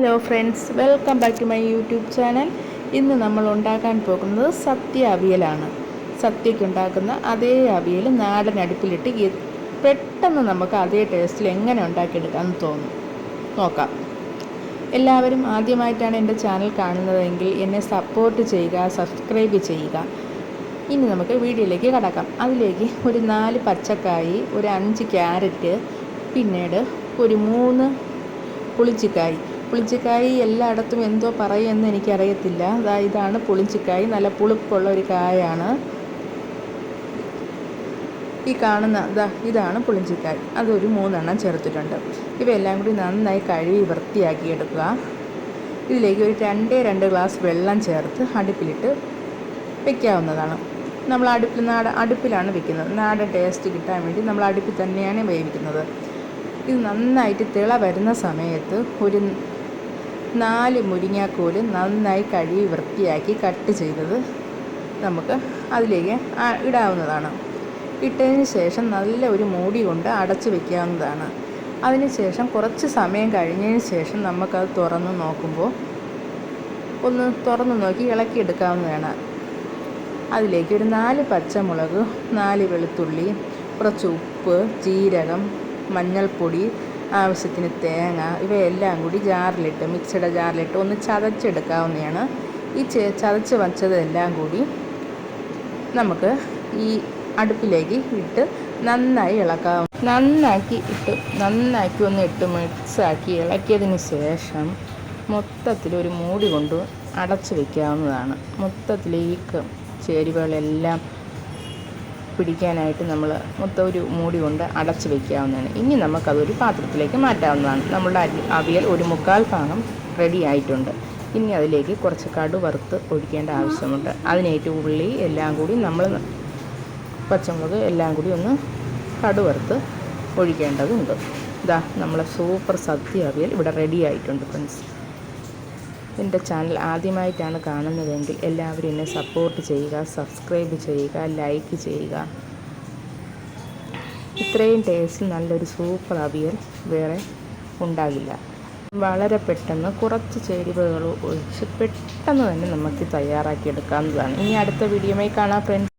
Hello friends welcome back to my YouTube channel ഇന്ന് നമ്മൾ ഉണ്ടാക്കാൻ പോകുന്നത് സത്യ അവിയലാണ്. സത്യയ്ക്ക് ഉണ്ടാക്കുന്ന അതേ അവിയൽ നാടൻ അടുപ്പിലിട്ട് പെട്ടെന്ന് നമുക്ക് അതേ ടേസ്റ്റിൽ എങ്ങനെ ഉണ്ടാക്കിയെടുക്കാമെന്ന് തോന്നും. നോക്കാം. എല്ലാവരും ആദ്യമായിട്ടാണ് എന്റെ ചാനൽ കാണുന്നതെങ്കിൽ എന്നെ സപ്പോർട്ട് ചെയ്യുക സബ്സ്ക്രൈബ് ചെയ്യുക. ഇനി നമുക്ക് വീഡിയോയിലേക്ക് കടക്കാം. അതിലേക്ക് ഒരു നാല് പച്ചക്കായി ഒരു അഞ്ച് ക്യാരറ്റ് പിന്നീട് ഒരു മൂന്ന് പുളിച്ചിക്കായി. പുളിച്ചിക്കായി എല്ലായിടത്തും എന്തോ പറയുമെന്ന് എനിക്കറിയത്തില്ല. അതാ ഇതാണ് പുളിച്ചിക്കായി നല്ല പുളിപ്പുള്ള ഒരു കായാണ്. ഈ കാണുന്ന ഇതാ ഇതാണ് പുളിഞ്ചിക്കായ്. അതൊരു മൂന്നെണ്ണം ചേർത്തിട്ടുണ്ട്. ഇവയെല്ലാം കൂടി നന്നായി കഴുകി വൃത്തിയാക്കി എടുക്കുക. ഇതിലേക്ക് ഒരു രണ്ടേ രണ്ട് ഗ്ലാസ് വെള്ളം ചേർത്ത് അടുപ്പിലിട്ട് വയ്ക്കാവുന്നതാണ് നമ്മൾ അടുപ്പിൽ നാട അടുപ്പിലാണ് വെക്കുന്നത്. നാടൻ ടേസ്റ്റ് കിട്ടാൻ വേണ്ടി നമ്മൾ അടുപ്പിൽ തന്നെയാണ് വേവിക്കുന്നത്. ഇത് നന്നായിട്ട് തിള വരുന്ന സമയത്ത് ഒരു നാല് മുരിങ്ങാക്കോൽ നന്നായി കഴുകി വൃത്തിയാക്കി കട്ട് ചെയ്തത് നമുക്ക് അതിലേക്ക് ഇടാവുന്നതാണ്. ഇട്ടതിന് ശേഷം നല്ല ഒരു മൂടി കൊണ്ട് അടച്ചു വെക്കാവുന്നതാണ്. അതിനുശേഷം കുറച്ച് സമയം കഴിഞ്ഞതിന് ശേഷം നമുക്കത് തുറന്ന് നോക്കുമ്പോൾ ഒന്ന് തുറന്ന് നോക്കി ഇളക്കിയെടുക്കാവുന്നതാണ് അതിലേക്ക് ഒരു നാല് പച്ചമുളക് നാല് വെളുത്തുള്ളി കുറച്ച് ഉപ്പ് ജീരകം മഞ്ഞൾപ്പൊടി ആവശ്യത്തിന് തേങ്ങ ഇവയെല്ലാം കൂടി ജാറിലിട്ട് മിക്സിയുടെ ജാറിലിട്ട് ഒന്ന് ചതച്ചെടുക്കാവുന്നതാണ്. ഈ ചതച്ച് വച്ചതെല്ലാം കൂടി നമുക്ക് ഈ അടുപ്പിലേക്ക് ഇട്ട് നന്നായി ഇളക്കാം. നന്നാക്കി ഇട്ട് നന്നാക്കി ഒന്ന് ഇട്ട് മിക്സാക്കി ഇളക്കിയതിന് ശേഷം മൊത്തത്തിൽ ഒരു മൂടി കൊണ്ട് അടച്ചു വയ്ക്കാവുന്നതാണ് മൊത്തത്തിൽ ഈ ചേരുവകളെല്ലാം പിടിക്കാനായിട്ട് നമ്മൾ മൊത്തം ഒരു മൂടി കൊണ്ട് അടച്ച് വെക്കാവുന്നതാണ്. ഇനി നമുക്കതൊരു പാത്രത്തിലേക്ക് മാറ്റാവുന്നതാണ്. നമ്മളുടെ അരി അവിയൽ ഒരു മുക്കാൽ ഭാഗം റെഡി ആയിട്ടുണ്ട്. ഇനി അതിലേക്ക് കുറച്ച് കടു വറുത്ത് ഒഴിക്കേണ്ട ആവശ്യമുണ്ട്. അതിനേറ്റ് ഉള്ളി എല്ലാം കൂടി നമ്മൾ പച്ചമുളക് എല്ലാം കൂടി ഒന്ന് കടു വറുത്ത് ഒഴിക്കേണ്ടതുണ്ട്. ഇതാ നമ്മളെ സൂപ്പർ സദ്യ അവിയൽ ഇവിടെ റെഡി ആയിട്ടുണ്ട് ഫ്രണ്ട്സ് എന്റെ ചാനൽ ആദ്യമായിട്ടാണ് കാണുന്നതെങ്കിൽ എല്ലാവരും എന്നെ സപ്പോർട്ട് ചെയ്യുക സബ്സ്ക്രൈബ് ചെയ്യുക ലൈക്ക് ചെയ്യുക. ഇത്രയും ടേസ്റ്റ് നല്ലൊരു സൂപ്പർ അവിയൽ വേറെ ഉണ്ടാകില്ല. വളരെ പെട്ടെന്ന് കുറച്ച് ചേരുവകൾ ഒഴിച്ച് പെട്ടെന്ന് തന്നെ നമുക്ക് തയ്യാറാക്കി എടുക്കാവുന്നതാണ്. ഇനി അടുത്ത വീഡിയോയിൽ കാണാം ഫ്രണ്ട്സ്